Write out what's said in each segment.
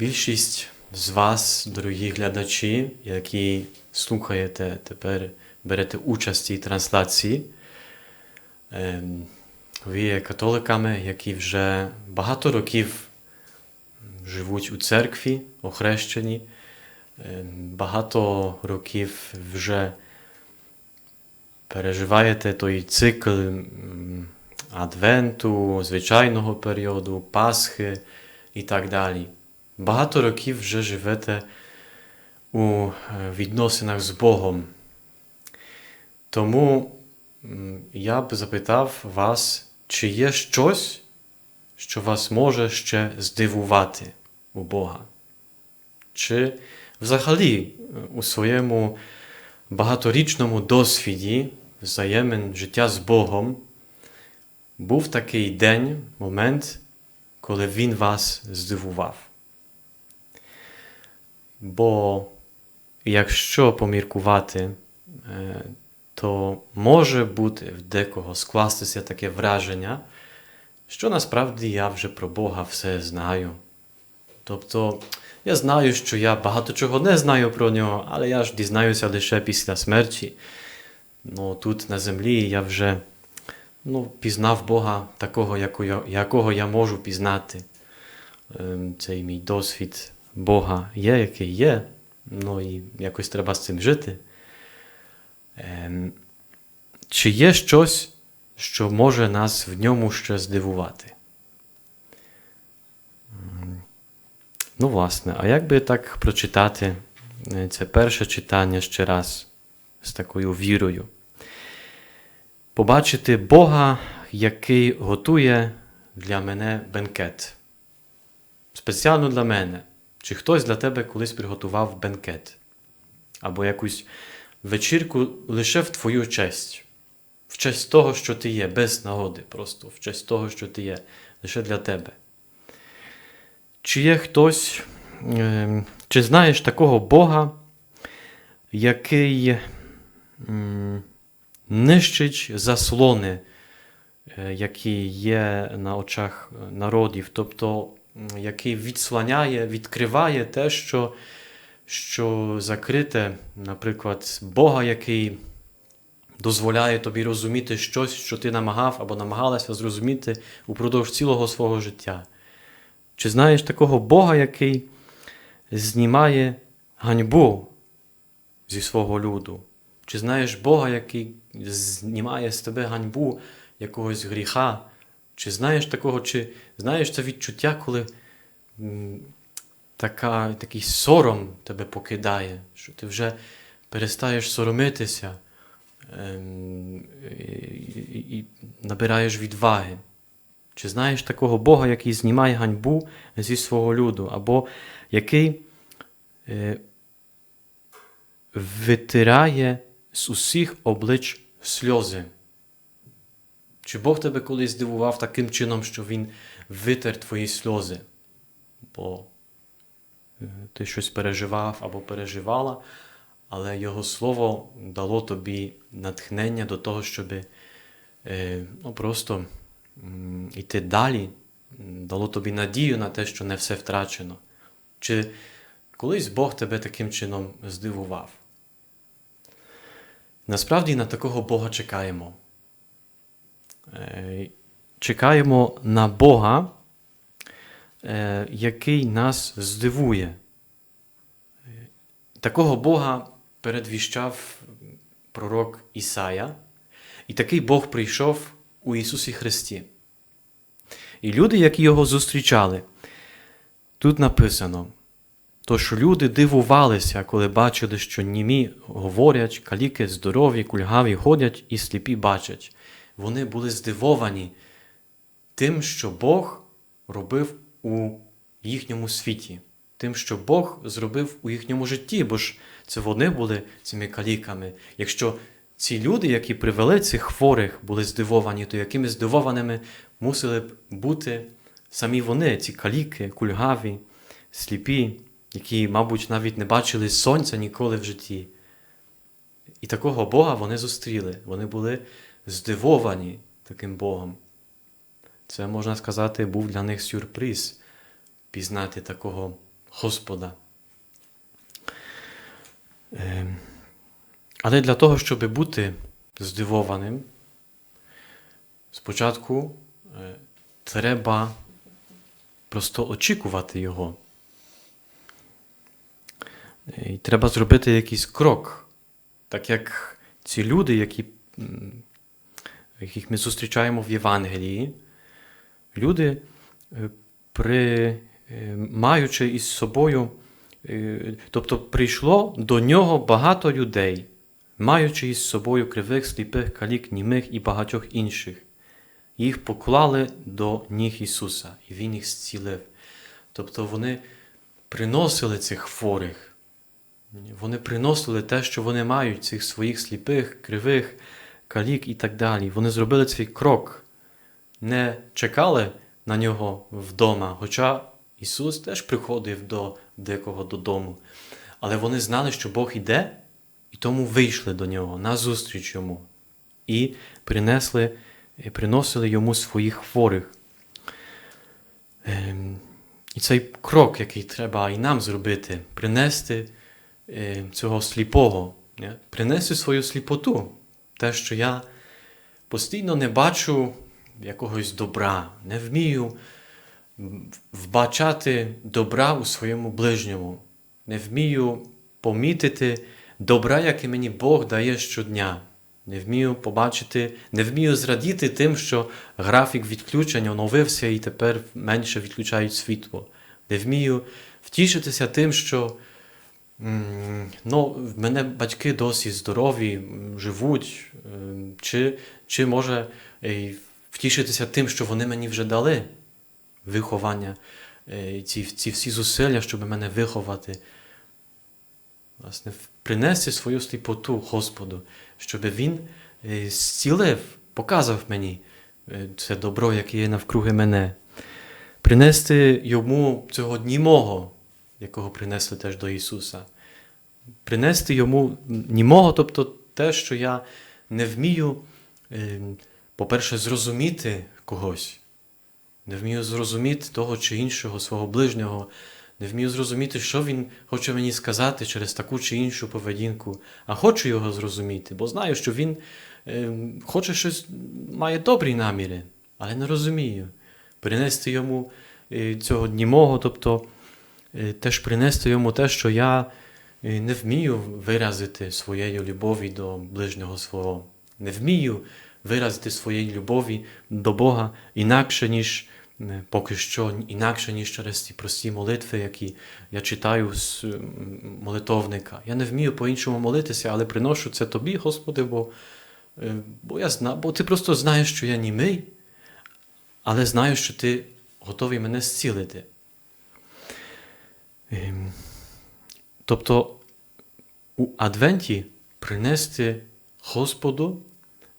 Більшість з вас, дорогі глядачі, які слухаєте тепер, берете участь в цій трансляції, ем, ви є католиками, які вже багато років живуть у церкві, охрещені, ем, багато років вже переживаєте той цикл Адвенту, звичайного періоду, Пасхи і так далі. Багато років вже живете у е, відносинах з Богом. Тому я б запитав вас, чи є щось, що вас може ще здивувати у Бога? Чи взагалі е, у своєму багаторічному досвіді взаємин життя з Богом був такий день, момент, коли Він вас здивував? Бо якщо поміркувати, е, то може бути в декого скластися таке враження, що насправді я вже про Бога все знаю. Тобто, я знаю, що я багато чого не знаю про нього, але я ж дізнаюся лише після смерті. Ну, тут на землі я вже ну, пізнав Бога такого, якого я, можу пізнати. Ем, Цей мій досвід Бога є, який є, ну і якось треба з цим жити. Ем, Чи є щось, що може нас в ньому ще здивувати? Ну, власне, а як би так прочитати е, це перше читання ще раз з такою вірою? Побачити Бога, який готує для мене бенкет. Спеціально для мене. Чи хтось для тебе колись приготував бенкет? Або якусь вечірку лише в твою честь, в честь того, що ти є, без нагоди, просто в честь того, що ти є, лише для тебе. Чи є хтось, е, чи знаєш такого Бога, який нищить заслони, е, які є на очах народів, тобто який відслоняє, відкриває те, що, що закрите, наприклад, Бога, який дозволяє тобі розуміти щось, що ти намагав або намагалася зрозуміти упродовж цілого свого життя. Чи знаєш такого Бога, який знімає ганьбу зі свого люду? Чи знаєш Бога, який знімає з тебе ганьбу якогось гріха? Чи знаєш такого, чи знаєш це відчуття, коли така, такий сором тебе покидає, що ти вже перестаєш соромитися ем, і, набираєш відваги? Чи знаєш такого Бога, який знімає ганьбу зі свого люду, або який е, витирає з усіх облич сльози? Чи Бог тебе колись здивував таким чином, що Він витер твої сльози? Бо е, ти щось переживав або переживала, але Його Слово дало тобі натхнення до того, щоб е, ну, просто йти далі, дало тобі надію на те, що не все втрачено. Чи колись Бог тебе таким чином здивував? Насправді на такого Бога чекаємо. Е, Чекаємо на Бога, е, який нас здивує. Е, Такого Бога передвіщав пророк Ісая, і такий Бог прийшов у Ісусі Христі. І люди, які його зустрічали, тут написано, що люди дивувалися, коли бачили, що німі говорять, каліки здорові, кульгаві ходять і сліпі бачать. Вони були здивовані тим, що Бог робив у їхньому світі, тим, що Бог зробив у їхньому житті, бо ж це вони були цими каліками. Якщо ці люди, які привели цих хворих, були здивовані, то якими здивованими мусили б бути самі вони, ці каліки, кульгаві, сліпі, які, мабуть, навіть не бачили сонця ніколи в житті. І такого Бога вони зустріли. Вони були здивовані таким Богом. Це, можна сказати, був для них сюрприз пізнати такого Господа. Е, Але для того, щоб бути здивованим, спочатку е, треба просто очікувати Його. І треба зробити якийсь крок, так як ці люди, які, яких ми зустрічаємо в Євангелії, люди, е, при, е, маючи із собою, е, тобто прийшло до нього багато людей, маючи із собою кривих, сліпих, калік, німих і багатьох інших. Їх поклали до ніг Ісуса, і Він їх зцілив. Тобто вони приносили цих хворих, вони приносили те, що вони мають, цих своїх сліпих, кривих, калік і так далі. Вони зробили цей крок, не чекали на нього вдома. Хоча Ісус теж приходив до декого додому. Але вони знали, що Бог іде, і тому вийшли до нього на зустріч йому і принесли, приносили йому своїх хворих. Ем, І цей крок, який треба і нам зробити, принести е, цього сліпого, не? принести свою сліпоту, те, що я постійно не бачу якогось добра, не вмію вбачати добра у своєму ближньому, не вмію помітити добра, яке мені Бог дає щодня. Не вмію побачити, не вмію зрадіти тим, що графік відключення оновився і тепер менше відключають світло. Не вмію втішитися тим, що ну, в мене батьки досі здорові, живуть, ем, чи, чи може втішитися тим, що вони мені вже дали виховання, е, ці, ці всі зусилля, щоб мене виховати. Власне, принести свою сліпоту Господу, щоб Він е, зцілив, показав мені е, це добро, яке є навкруги мене. Принести йому цього німого, якого принесли теж до Ісуса. Принести йому німого, тобто те, що я не вмію, е, по-перше, зрозуміти когось, не вмію зрозуміти того чи іншого свого ближнього, не вмію зрозуміти, що він хоче мені сказати через таку чи іншу поведінку, а хочу його зрозуміти, бо знаю, що він е, хоче щось, має добрі наміри, але не розумію. Принести йому е, цього німого, тобто теж принести йому те, що я е, не вмію виразити своєї любові до ближнього свого, не вмію виразити своєї любові до Бога інакше, ніж е, поки що, інакше, ніж через ці прості молитви, які я читаю з молитовника. Я не вмію по-іншому молитися, але приношу це тобі, Господи, бо, е, бо, я зна, бо ти просто знаєш, що я німий, але знаю, що ти готовий мене зцілити. Ем, Тобто у Адвенті принести Господу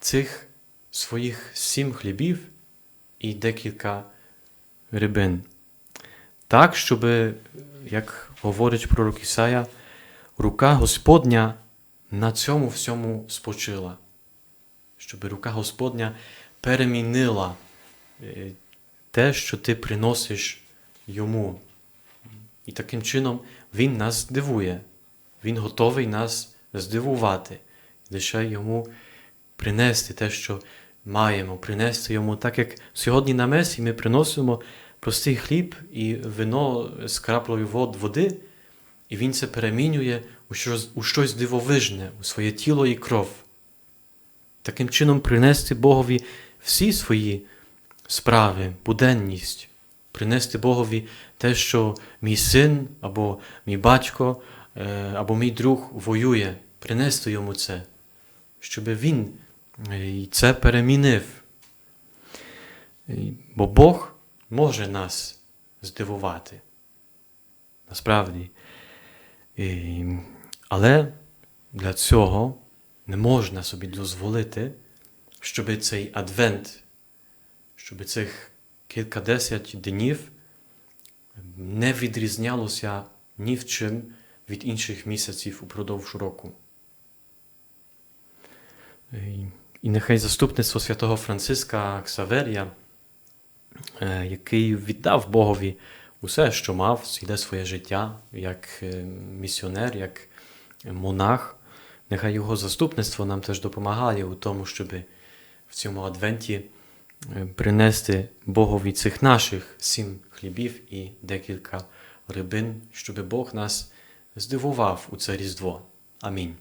цих своїх сім хлібів і декілька рибин. Так, щоб, як говорить пророк Ісая, рука Господня на цьому всьому спочила, щоб рука Господня перемінила е, те, що ти приносиш йому. І таким чином Він нас здивує, Він готовий нас здивувати, лише йому принести те, що маємо, принести йому, так як сьогодні на месі ми приносимо простий хліб і вино з краплею вод, води, і він це перемінює у щось, у щось дивовижне, у своє тіло і кров. Таким чином принести Богові всі свої справи, буденність, принести Богові те, що мій син або мій батько, е, або мій друг воює, принести йому це, щоб він е, це перемінив. Бо Бог може нас здивувати. Насправді. І, але для цього не можна собі дозволити, щоб цей адвент, щоб цих кількадесят днів не відрізнялося ні в чим від інших місяців упродовж року. І, нехай заступництво святого Франциска Ксаверія, е, який віддав Богові усе, що мав, йде своє життя як е, місіонер, як монах. Нехай його заступництво нам теж допомагає у тому, щоб в цьому адвенті принести Богові цих наших сім хлібів і декілька рибин, щоб Бог нас здивував у це Різдво. Амінь.